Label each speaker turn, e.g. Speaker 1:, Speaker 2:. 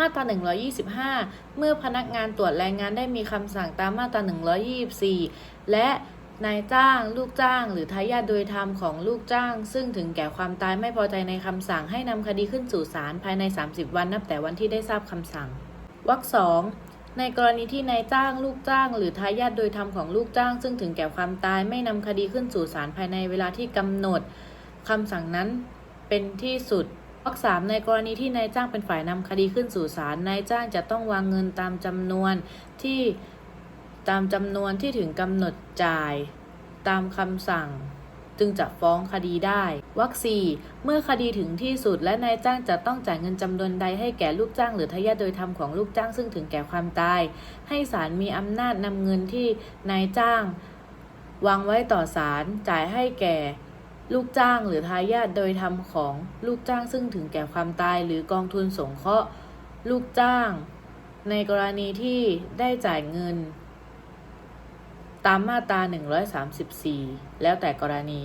Speaker 1: มาตรา 125 เมื่อพนักงานตรวจแรงงานได้มีคำสั่งตามมาตรา 124 และนายจ้าง ลูกจ้าง หรือทายาทโดยธรรมของลูกจ้าง ซึ่งถึงแก่ความตายไม่พอใจในคำสั่งให้นำคดีขึ้นสู่ศาลภายใน 30 วันนับแต่วันที่ได้ทราบคำสั่งวรรคสองในกรณีที่นายจ้าง ลูกจ้าง หรือทายาทโดยธรรมของลูกจ้าง ซึ่งถึงแก่ความตายไม่นำคดีขึ้นสู่ศาลภายในเวลาที่กำหนดคำสั่งนั้นเป็นที่สุด วรรคสามในกรณีที่นายจ้างเป็นฝ่ายนำคดีขึ้นสู่ศาลนายจ้างจะต้องวางเงินตามจำนวนที่ตามจำนวนที่ถึงกำหนดจ่าย ตามคำสั่ง จึงจะฟ้องคดีได้วรรคสี่เมื่อคดีถึงที่สุดและนายจ้างจะต้องจ่ายเงินจำนวนใดให้แก่ลูกจ้างหรือทายาทโดยธรรมของลูกจ้างซึ่งถึงแก่ความตาย ให้ศาลมีอำนาจนำเงินที่นายจ้าง วางไว้ต่อศาลจ่ายให้แก่ ลูกจ้างหรือทายาทโดยธรรมของลูกจ้างซึ่งถึงแก่ความตายหรือกองทุนสงเคราะห์ ลูกจ้าง ในกรณีที่ได้จ่ายเงิน ตามมาตรา 134 แล้วแต่กรณี